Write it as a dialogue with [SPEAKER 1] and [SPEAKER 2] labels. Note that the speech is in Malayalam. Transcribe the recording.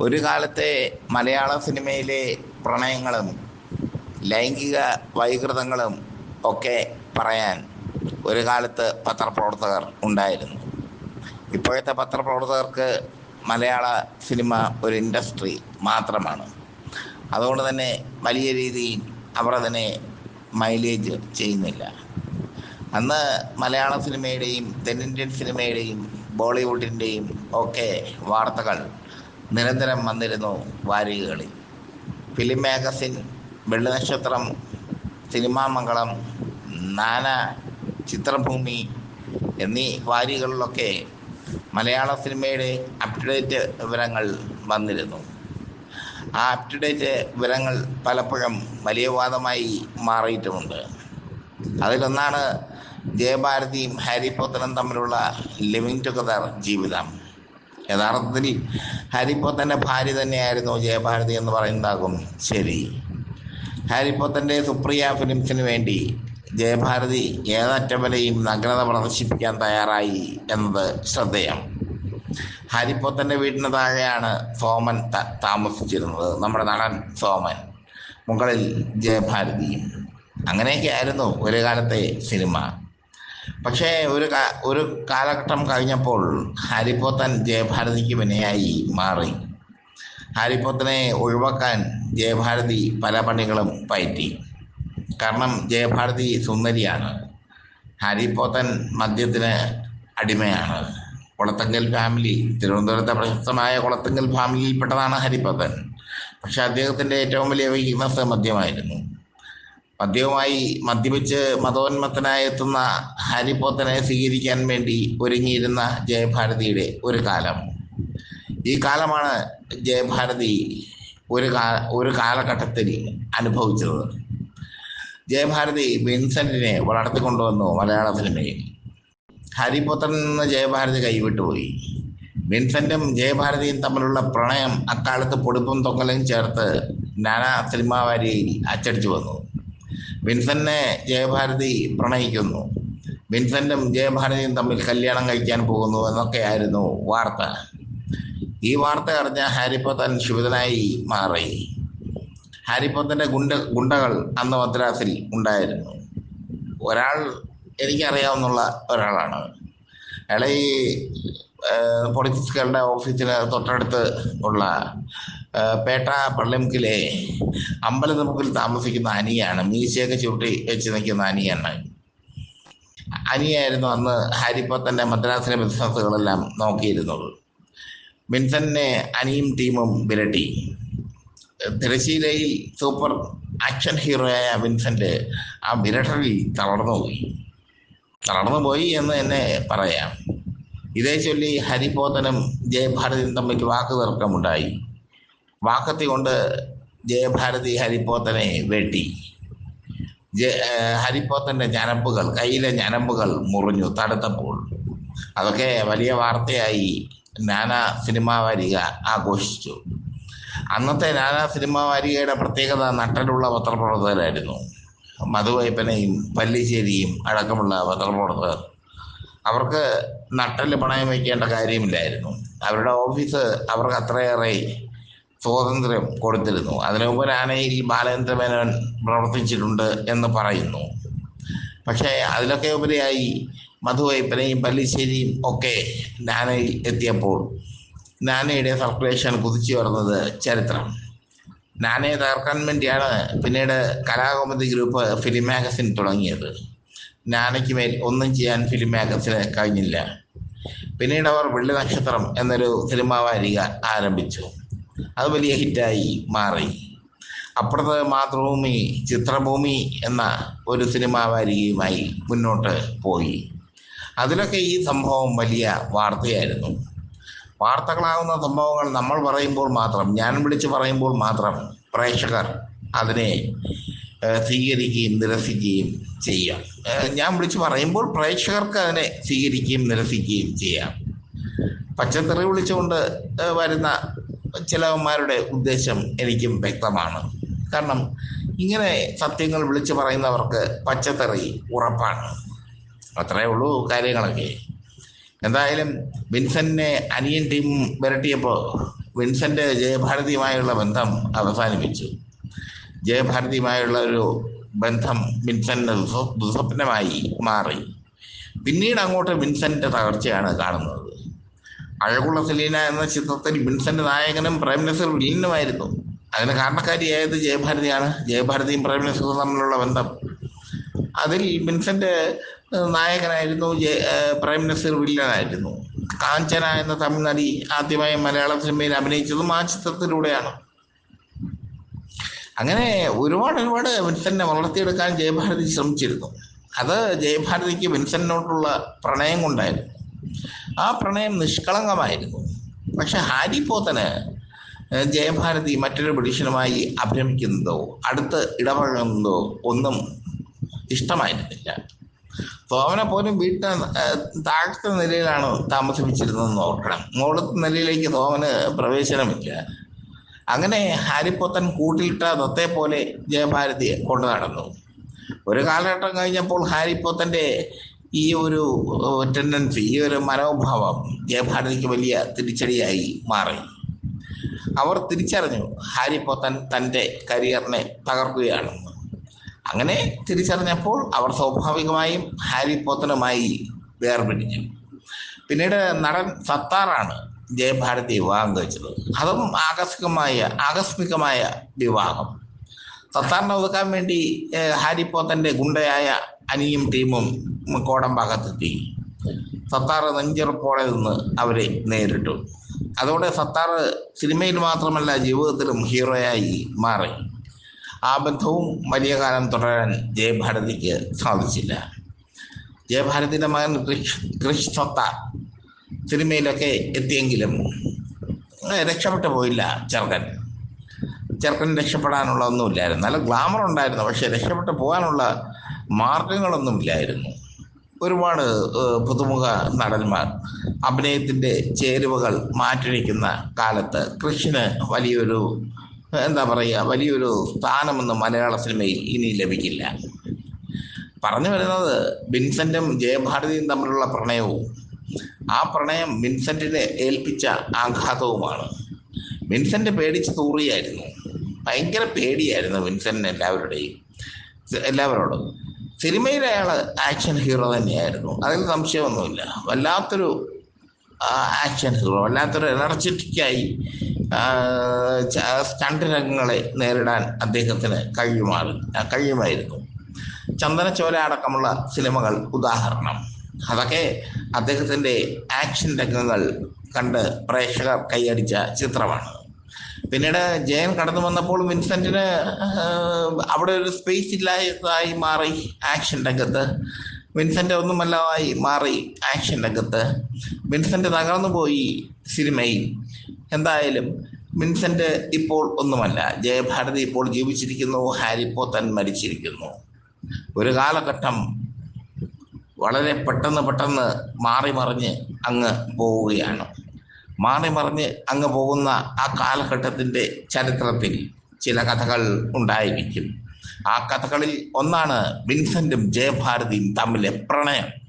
[SPEAKER 1] ഒരു കാലത്തെ മലയാള സിനിമയിലെ പ്രണയങ്ങളും ലൈംഗിക വൈകൃതങ്ങളും ഒക്കെ പറയാൻ ഒരു കാലത്ത് പത്രപ്രവർത്തകർ ഉണ്ടായിരുന്നു. ഇപ്പോഴത്തെ പത്രപ്രവർത്തകർക്ക് മലയാള സിനിമ ഒരു ഇൻഡസ്ട്രി മാത്രമാണ്. അതുകൊണ്ട് തന്നെ വലിയ രീതിയിൽ അവർ അതിനെ മൈലേജ് ചെയ്യുന്നില്ല. അന്ന് മലയാള സിനിമയുടെയും തെന്നിന്ത്യൻ സിനിമയുടെയും ബോളിവുഡിന്റെയും ഒക്കെ വാർത്തകൾ നിരന്തരം വന്നിരുന്നു വാരികകളിൽ. Film magazine Vellinakshatram cinema Mangalam Nana Chithrabhumi എന്നീ വാരികളിലൊക്കെ മലയാള സിനിമയുടെ അപ് ടു ഡേറ്റ് വിവരങ്ങൾ വന്നിരുന്നു. ആ അപ് ടു ഡേറ്റ് വിവരങ്ങൾ പലപ്പോഴും വലിയ വാദമായി മാറിയിട്ടുമുണ്ട്. അതിലൊന്നാണ് ജയഭാരതിയും ഹാരി പോത്തനും തമ്മിലുള്ള ലിവിങ് ടുഗദർ ജീവിതം. യഥാർത്ഥത്തിൽ ഹാരി പോത്തന്റെ ഭാര്യ തന്നെയായിരുന്നു ജയഭാരതി എന്ന് പറയുന്നതാകും. ശരി. ഹാരി പോത്തന്റെ സുപ്രിയ ഫിലിംസിന് വേണ്ടി ജയഭാരതി ഏതറ്റം വരെയും നഗ്നത പ്രദർശിപ്പിക്കാൻ തയ്യാറായി എന്നത് ശ്രദ്ധേയം. ഹാരിപ്പോത്തന്റെ വീടിന് താഴെയാണ് സോമൻ താമസിച്ചിരുന്നത്. നമ്മുടെ നടൻ സോമൻ. മുകളിൽ ജയഭാരതിയും അങ്ങനെയൊക്കെ ആയിരുന്നു ഒരു കാലത്തെ സിനിമ. പക്ഷേ ഒരു ഒരു കാലഘട്ടം കഴിഞ്ഞപ്പോൾ ഹാരിപ്പോത്തൻ ജയഭാരതിക്ക് വിനയായി മാറി. ഹാരിപ്പോത്തനെ ഒഴിവാക്കാൻ ജയഭാരതി പല പണികളും പയറ്റി. കാരണം ജയഭാരതി സുന്ദരിയാണ്. ഹാരിപ്പോത്തൻ മദ്യത്തിന് അടിമയാണ്. കുളത്തങ്കൽ ഫാമിലി തിരുവനന്തപുരത്തെ പ്രശസ്തമായ കുളത്തങ്കൽ ഫാമിലിയിൽപ്പെട്ടതാണ് ഹരിപ്പോത്തൻ പക്ഷെ അദ്ദേഹത്തിന്റെ ഏറ്റവും വലിയ വീക്ക്നെസ് മദ്യമായിരുന്നു. മദ്യവുമായി മദ്യപിച്ച് മതോന്മത്തനായി എത്തുന്ന ഹാരിപ്പോത്തനെ സ്വീകരിക്കാൻ വേണ്ടി ഒരുങ്ങിയിരുന്ന ജയഭാരതിയുടെ ഒരു കാലം. ഈ കാലമാണ് ജയഭാരതി ഒരു കാ ഒരു കാലഘട്ടത്തിൽ അനുഭവിച്ചത്. ജയഭാരതി വിൻസെന്റിനെ വളർത്തിക്കൊണ്ടുവന്നു മലയാള സിനിമയിൽ. ഹാരിപോത്തറിൽ നിന്ന് ജയഭാരതി കൈവിട്ടുപോയി. വിൻസെന്റും ജയഭാരതിയും തമ്മിലുള്ള പ്രണയം അക്കാലത്ത് പൊടിപ്പും തൊങ്ങലും ചേർത്ത് നാനാ സിനിമാ വാരിയിൽ അച്ചടിച്ചു വന്നു. വിൻസെന്റിനെ ജയഭാരതി പ്രണയിക്കുന്നു. വിൻസെന്റും ജയഭാരതിയും തമ്മിൽ കല്യാണം കഴിക്കാൻ പോകുന്നു എന്നൊക്കെയായിരുന്നു വാർത്ത. ഈ വാർത്ത അറിഞ്ഞ ഹാരിപ്പോത്തൻ ശിവതനായി മാറി. ഹാരിപ്പോത്തന്റെ ഗുണ്ട ഗുണ്ടകൾ അന്ന് മദ്രാസിൽ ഉണ്ടായിരുന്നു. ഒരാൾ എനിക്കറിയാവുന്നുള്ള ഒരാളാണ്. അയാളെ ഈ പൊളിറ്റിക്സുകളുടെ ഓഫീസിന് തൊട്ടടുത്ത് ഉള്ള പേട്ട പള്ളിമുക്കിലെ അമ്പലമുക്കിൽ താമസിക്കുന്ന അനിയാണ്. മീശയൊക്കെ ചുരുട്ടി വെച്ച് നിൽക്കുന്ന അനിയാണ്. അനിയായിരുന്നു അന്ന് ഹാരിപ്പത്തന്റെ മദ്രാസിലെ ബിസിനസ്സുകളെല്ലാം നോക്കിയിരുന്നത്. വിൻസെന്റിനെ അനിയും ടീമും വിരട്ടി. തിരശ്ശീലയിൽ സൂപ്പർ ആക്ഷൻ ഹീറോയായ വിൻസെന്റ് ആ വിരട്ടലിൽ തളർന്നുപോയി തളർന്നുപോയി എന്ന് തന്നെ പറയാം. ഇതേ ചൊല്ലി ഹരിപോത്തനും ജയഭാരതിയും തമ്മിൽ വാക്ക് തർക്കമുണ്ടായി വാക്കത്തി കൊണ്ട് ജയഭാരതി ഹരിപ്പോത്തനെ വെട്ടി. ഹരിപ്പോത്തന്റെ ഞരമ്പുകൾ കയ്യിലെ ഞരമ്പുകൾ മുറിഞ്ഞു തടുത്തപ്പോൾ. അതൊക്കെ വലിയ വാർത്തയായി നാനാ സിനിമാ വാരിക ആഘോഷിച്ചു. അന്നത്തെ നാനാ സിനിമാ വാരികയുടെ പ്രത്യേകത നട്ടലുള്ള പത്രപ്രവർത്തകരായിരുന്നു. മധുവൈപ്പനയും പല്ലിശ്ശേരിയും അടക്കമുള്ള പത്രപ്രവർത്തകർ. അവർക്ക് നട്ടൽ പണയം വയ്ക്കേണ്ട കാര്യമില്ലായിരുന്നു. അവരുടെ ഓഫീസ് അവർക്ക് അത്രയേറെ സ്വാതന്ത്ര്യം കൊടുത്തിരുന്നു. അതിനു മുമ്പ് ആനയിൽ ബാലചന്ദ്രമേനോൻ പ്രവർത്തിച്ചിട്ടുണ്ട് എന്ന് പറയുന്നു. പക്ഷേ അതിലൊക്കെ ഉപരിയായി മധുവൈപ്പനയും പല്ലിശ്ശേരിയും ഒക്കെ നാനയിൽ എത്തിയപ്പോൾ നാനയുടെ സർക്കുലേഷൻ കുതിച്ചു വരുന്നത് ചരിത്രം. നാനയെ തകർക്കാൻ വേണ്ടിയാണ് പിന്നീട് കലാകൗമുദി ഗ്രൂപ്പ് ഫിലിം മാഗസിൻ തുടങ്ങിയത്. നാനയ്ക്ക് മേൽ ഒന്നും ചെയ്യാൻ ഫിലിം മാഗസിന് കഴിഞ്ഞില്ല. പിന്നീട് അവർ വെള്ളി നക്ഷത്രം എന്നൊരു സിനിമാ വാരിക ആരംഭിച്ചു. അത് വലിയ ഹിറ്റായി മാറി. അപ്പുറത്ത് മാതൃഭൂമി ചിത്രഭൂമി എന്ന ഒരു സിനിമാ വാരികയുമായി മുന്നോട്ട് പോയി. അതിലൊക്കെ ഈ സംഭവം വലിയ വാർത്തയായിരുന്നു. വാർത്തകളാകുന്ന സംഭവങ്ങൾ നമ്മൾ പറയുമ്പോൾ മാത്രം ഞാൻ വിളിച്ച് പറയുമ്പോൾ മാത്രം പ്രേക്ഷകർ അതിനെ സ്വീകരിക്കുകയും നിരസിക്കുകയും ചെയ്യാം. ഞാൻ വിളിച്ച് പറയുമ്പോൾ പ്രേക്ഷകർക്ക് അതിനെ സ്വീകരിക്കുകയും നിരസിക്കുകയും ചെയ്യാം. പച്ചത്തെറി വിളിച്ചുകൊണ്ട് വരുന്ന ചിലവന്മാരുടെ ഉദ്ദേശം എനിക്കും വ്യക്തമാണ്. കാരണം ഇങ്ങനെ സത്യങ്ങൾ വിളിച്ചു പറയുന്നവർക്ക് പച്ചത്തറി ഉറപ്പാണ്. അത്രേ ഉള്ളൂ കാര്യങ്ങളൊക്കെ. എന്തായാലും വിൻസെന്റിനെ അനിയൻ ടീം വിരട്ടിയപ്പോൾ വിൻസന്റെ ജയഭാരതിയുമായുള്ള ബന്ധം അവസാനിപ്പിച്ചു. ജയഭാരതിയുമായുള്ള ഒരു ബന്ധം വിൻസെന്റ് ദുസ്വ- ദുസ്വപ്നമായി മാറി. പിന്നീട് അങ്ങോട്ട് വിൻസെന്റ് തകർച്ചയാണ് കാണുന്നത്. അഴകുള്ള സെലീന എന്ന ചിത്രത്തിൽ വിൻസെന്റ് നായകനും പ്രേം നസീർ വില്ലനുമായിരുന്നു. അതിന് കാരണക്കാരിയായത് ജയഭാരതിയാണ്. ജയഭാരതിയും പ്രേം നസീറും തമ്മിലുള്ള ബന്ധം. അതിൽ വിൻസെന്റ് നായകനായിരുന്നു പ്രേം നസീർ വില്ലനായിരുന്നു. കാഞ്ചന എന്ന തമിഴ് നടി ആദ്യമായി മലയാള സിനിമയിൽ അഭിനയിച്ചതും ആ ചിത്രത്തിലൂടെയാണ്. അങ്ങനെ ഒരുപാട് ഒരുപാട് വിൻസെന്റിനെ വളർത്തിയെടുക്കാൻ ജയഭാരതി ശ്രമിച്ചിരുന്നു. അത് ജയഭാരതിക്ക് വിൻസെന്റിനോടുള്ള പ്രണയം കൊണ്ടായിരുന്നു. ആ പ്രണയം നിഷ്കളങ്കമായിരുന്നു. പക്ഷെ ഹാരി പോത്തന് ജയഭാരതി മറ്റൊരു ബ്രിട്ടീഷനുമായി അഭിരമിക്കുന്നതോ അടുത്ത് ഇടപഴകുന്നതോ ഒന്നും ഇഷ്ടമായിരുന്നില്ല. തോമനെ പോലും വീട്ടിന് താഴത്തെ നിലയിലാണ് താമസിപ്പിച്ചിരുന്നതെന്ന് ഓർക്കണം. മുകളത്തെ നിലയിലേക്ക് തോമന് പ്രവേശനമില്ല. അങ്ങനെ ഹാരിപ്പോത്തൻ കൂട്ടിലിട്ട ദത്തെ പോലെ ജയഭാരതി കൊണ്ടു നടന്നു ഒരു കാലഘട്ടം കഴിഞ്ഞപ്പോൾ ഹാരിപ്പോത്തന്റെ ഈ ഒരു ടെൻഡൻസി ഈ ഒരു മനോഭാവം ജയഭാരതിക്ക് വലിയ തിരിച്ചടിയായി മാറി. അവർ തിരിച്ചറിഞ്ഞു ഹാരി പോത്തൻ തന്റെ കരിയറിനെ തകർക്കുകയാണെന്ന് അങ്ങനെ തിരിച്ചറിഞ്ഞപ്പോൾ അവർ സ്വാഭാവികമായും ഹാരി പോത്തനുമായി വേർപിടിഞ്ഞു പിന്നീട് നടൻ സത്താറാണ് ജയഭാരതി വിവാഹം കഴിച്ചത്. അതും ആകസ്മികമായ ആകസ്മികമായ വിവാഹം. സത്താറിനെ ഒതുക്കാൻ വേണ്ടി ഹാരി പോത്തന്റെ ഗുണ്ടയായ അനിയും ടീമും കോടമ്പാകത്തെത്തി സത്താർ നെഞ്ചിറപ്പോടെ നിന്ന് അവരെ നേരിട്ടു. അതോടെ സത്താർ സിനിമയിൽ മാത്രമല്ല ജീവിതത്തിലും ഹീറോയായി മാറി. ആ ബന്ധവും വലിയ കാലം തുടരാൻ ജയഭാരതിക്ക് സാധിച്ചില്ല. ജയഭാരതിയുടെ മകൻ ക്രിഷ് ക്രിഷ് സത്താർ സിനിമയിലൊക്കെ എത്തിയെങ്കിലും രക്ഷപ്പെട്ടു പോയില്ല ചെറുക്കൻ. ചെറുക്കൻ രക്ഷപ്പെടാനുള്ള ഒന്നുമില്ലായിരുന്നു. നല്ല ഗ്ലാമർ ഉണ്ടായിരുന്നു പക്ഷേ രക്ഷപ്പെട്ടു പോകാനുള്ള മാർഗങ്ങളൊന്നും ഇല്ലായിരുന്നു ഒരുപാട് പുതുമുഖ നടന്മാർ അഭിനയത്തിന്റെ ചേരുവകൾ മാറ്റിവെക്കുന്ന കാലത്ത് കൃഷിന് വലിയൊരു എന്താ പറയുക വലിയൊരു സ്ഥാനമൊന്നും മലയാള സിനിമയിൽ ഇനി ലഭിക്കില്ല. പറഞ്ഞു വരുന്നത് വിൻസെന്റും ജയഭാരതിയും തമ്മിലുള്ള പ്രണയവും. ആ പ്രണയം വിൻസെന്റിനെ ഏൽപ്പിച്ച ആഘാതവുമാണ്. വിൻസെന്റ് പേടിച്ച് തൂറിയായിരുന്നു. ഭയങ്കര പേടിയായിരുന്നു വിൻസെന്റിന് എല്ലാവരുടെയും എല്ലാവരോടും. സിനിമയിൽ അയാൾ ആക്ഷൻ ഹീറോ തന്നെയായിരുന്നു. അതിൽ സംശയമൊന്നുമില്ല. വല്ലാത്തൊരു ആക്ഷൻ ഹീറോ വല്ലാത്തൊരു എനർജറ്റിക്കായി സ്റ്റണ്ട് രംഗങ്ങളെ നേരിടാൻ അദ്ദേഹത്തിന് കഴിയുമാറി കഴിയുമായിരുന്നു. ചന്ദനച്ചോല അടക്കമുള്ള സിനിമകൾ ഉദാഹരണം. അതൊക്കെ അദ്ദേഹത്തിന്റെ ആക്ഷൻ രംഗങ്ങൾ കണ്ട് പ്രേക്ഷകർ കൈയടിച്ച ചിത്രമാണ്. പിന്നീട് ജയൻ കടന്നു വന്നപ്പോൾ വിൻസെന്റിന് അവിടെ ഒരു സ്പേസ് ഇല്ലാതായി മാറി ആക്ഷൻ രംഗത്ത്. വിൻസെന്റ് ഒന്നുമല്ലാതായി മാറി ആക്ഷൻ രംഗത്ത്. വിൻസെന്റ് തകർന്നു പോയി സിനിമയിൽ. എന്തായാലും വിൻസെന്റ് ഇപ്പോൾ ഒന്നുമല്ല. ജയഭാരതി ഇപ്പോൾ ജീവിച്ചിരിക്കുന്നു ഹാരി പോത്തൻ മരിച്ചിരിക്കുന്നു. ഒരു കാലഘട്ടം വളരെ പെട്ടെന്ന് പെട്ടെന്ന് മാറി മറിഞ്ഞ് അങ്ങ് പോവുകയാണ്. മാറി മറിഞ്ഞ് അങ്ങ് പോകുന്ന ആ കാലഘട്ടത്തിന്റെ ചരിത്രത്തിൽ ചില കഥകൾ ഉണ്ടായിരിക്കും. ആ കഥകളിൽ ഒന്നാണ് വിൻസെന്റും ജയഭാരതിയും തമ്മിലെ പ്രണയം.